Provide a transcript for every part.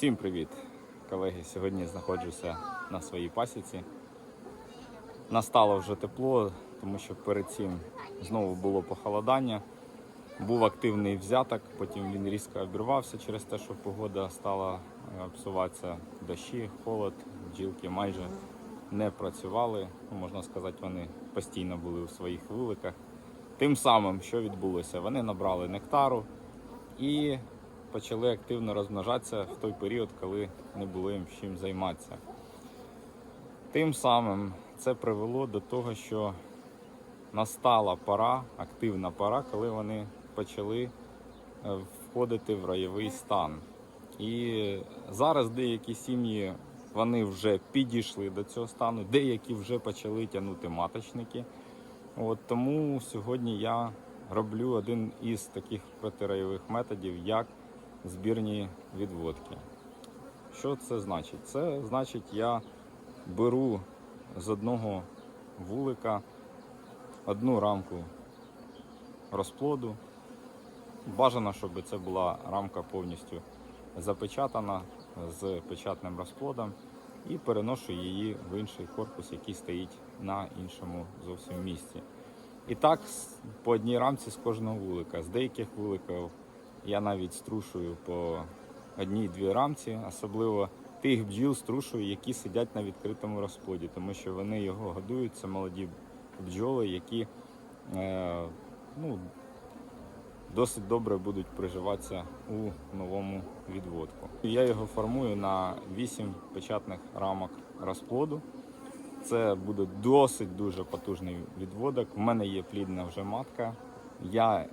Всім привіт, колеги! Сьогодні знаходжуся на своїй пасіці. Настало вже тепло, тому що перед цим знову було похолодання. Був активний взяток, потім він різко обірвався через те, що погода стала е, псуватися. Дощі, холод, бджілки майже не працювали. Ну, Можна сказати, вони постійно були у своїх вуликах. Тим самим, що відбулося, вони набрали нектару і почали активно розмножатися в той період, коли не було їм чим займатися. Тим самим це привело до того, що настала пора, активна пора, коли вони почали е, входити в райовий стан. І зараз деякі сім'ї вони вже підійшли до цього стану, деякі вже почали тягнути маточники. От тому сьогодні я роблю один із таких протирайових методів, як збірні відводки. Що це значить? Це значить, я беру з одного вулика одну рамку розплоду. Бажано, щоб це була рамка повністю запечатана з печатним розплодом і переношу її в інший корпус, який стоїть на іншому зовсім місці. І так по одній рамці з кожного вулика. З деяких вуликів я навіть струшую по одній-дві рамці, особливо тих бджіл струшую, які сидять на відкритому розплоді, тому що вони його годують. Це молоді бджоли, які е, ну, досить добре будуть приживатися у новому відводку. Я його формую на 8 печатних рамок розплоду. Це буде досить дуже потужний відводок. У мене є плідна вже матка. Я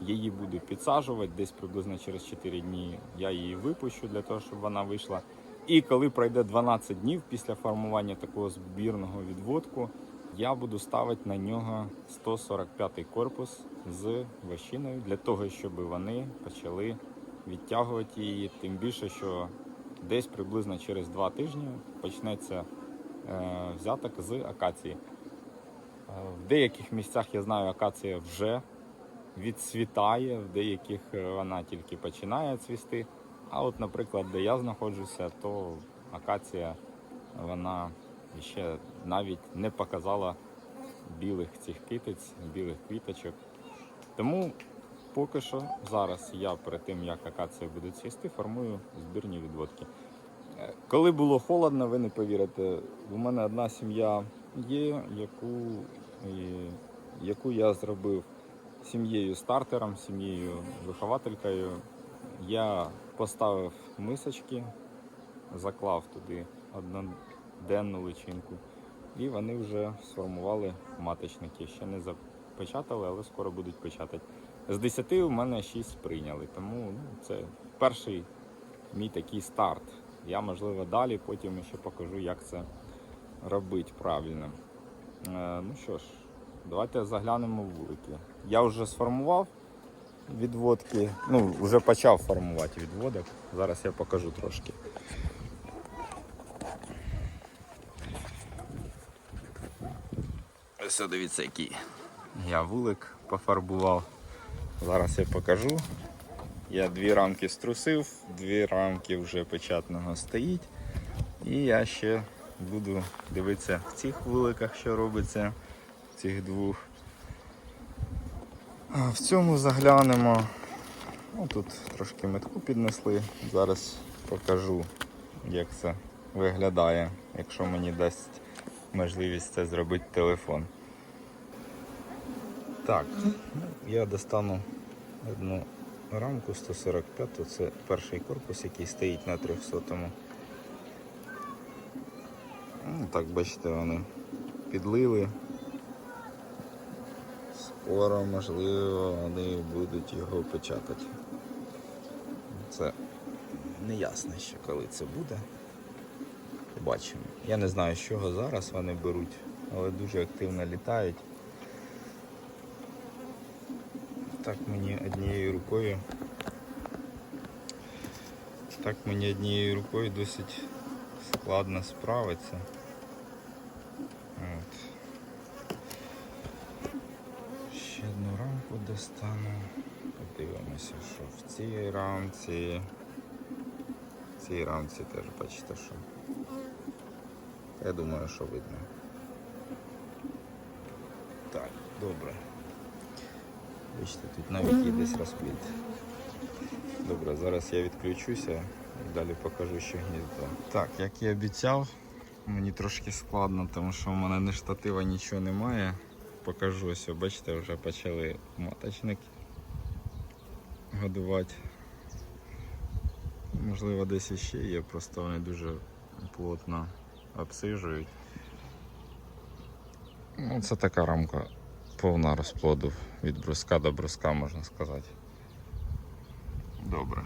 її буду підсаджувати десь приблизно через 4 дні. Я її випущу для того, щоб вона вийшла. І коли пройде 12 днів після формування такого збірного відводку, я буду ставити на нього 145 корпус з вощиною для того, щоб вони почали відтягувати її. Тим більше, що десь приблизно через 2 тижні почнеться е, взяток з акації. Е, В деяких місцях я знаю, акація вже відцвітає, в деяких е, вона тільки починає цвісти. А от, наприклад, де я знаходжуся, то акація вона ще навіть не показала білих цих китиць, білих квіточок. Тому поки що зараз я перед тим, як акація буде цвісти, формую збірні відводки. Е, Коли було холодно, ви не повірите, у мене одна сім'я є, яку, яку я зробив сім'єю стартером, сім'єю вихователькою. Я поставив мисочки, заклав туди одноденну личинку, і вони вже сформували маточники. Ще не запечатали, але скоро будуть печатати. З 10 у мене 6 прийняли, тому ну, це перший мій такий старт. Я, можливо, далі потім ще покажу, як це робити правильно. Е, ну що ж, давайте заглянемо в вулики. Я вже сформував відводки, ну, вже почав формувати відводок. Зараз я покажу трошки. Ось дивіться, який я вулик пофарбував. Зараз я покажу. Я дві рамки струсив, дві рамки вже печатного стоїть. І я ще буду дивитися в цих вуликах, що робиться, цих двох. В цьому заглянемо. Ну, тут трошки метку піднесли. Зараз покажу, як це виглядає, якщо мені дасть можливість це зробити телефон. Так, ну, я достану одну рамку 145, це перший корпус, який стоїть на 300-му. Ну, так, бачите, вони підлили. Скоро, можливо, вони будуть його печатати. Це не ясно ще коли це буде. Побачимо. Я не знаю, з чого зараз вони беруть, але дуже активно літають. Так мені однією рукою. Так мені однією рукою досить складно справитися. От. Ще одну достану. Подивимося, що в цій рамці. В цій рамці теж бачите, що. Я думаю, що видно. Так, добре. Бачите, тут навіть є десь розпліт. Добре, зараз я відключуся і далі покажу ще гніздо. Так, як і обіцяв, мені трошки складно, тому що в мене ні штатива, нічого немає. Покажу ось, бачите, вже почали маточники годувати. Можливо, десь іще є, просто вони дуже плотно обсижують. Ну, це така рамка повна розплоду від бруска до бруска, можна сказати. Добре.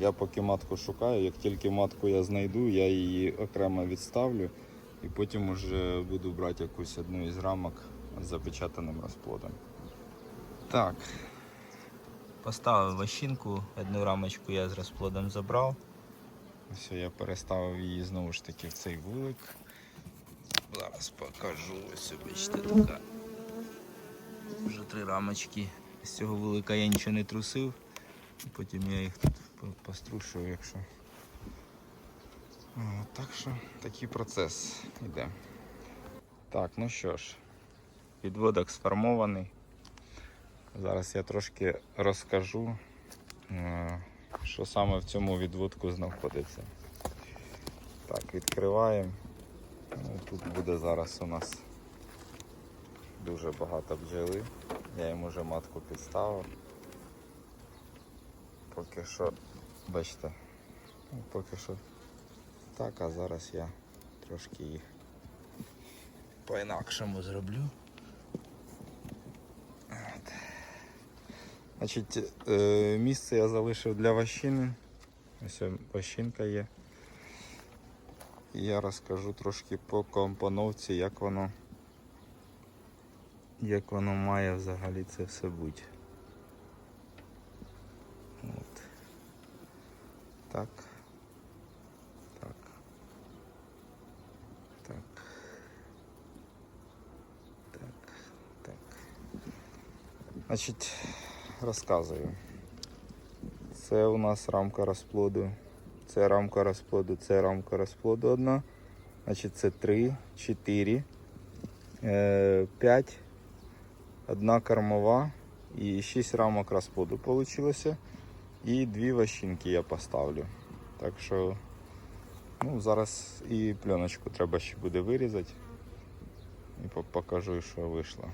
Я поки матку шукаю, як тільки матку я знайду, я її окремо відставлю і потім уже буду брати якусь одну із рамок з запечатаним розплодом. Так. Поставив вощинку, одну рамочку я з розплодом забрав. Все, я переставив її знову ж таки в цей вулик. Зараз покажу. Ось бачите, така. Вже три рамочки. З цього вулика я нічого не трусив. Потім я їх тут по- пострушую, якщо. Так що такий процес йде. Так, ну що ж, підводок сформований. Зараз я трошки розкажу, е, що саме в цьому відводку знаходиться. Так, відкриваємо. Ну, тут буде зараз у нас дуже багато бджоли. Я їм уже матку підставив. Поки що, бачите, поки що так, а зараз я трошки їх по-інакшому зроблю. От. Значить, е, місце я залишив для ващини. Ось ващинка є. Я розкажу трошки по компоновці, як воно, як воно має взагалі це все бути. От. Так. Так. Так. Так. Значить, розказую. Це у нас рамка розплоду. Це рамка розплоду, це рамка розплоду одна. Значить, це 3, 4, 5, одна кормова і 6 рамок розплоду вийшло. І дві ващинки я поставлю. Так що ну, зараз і пленочку треба ще буде вирізати. І покажу, що вийшло.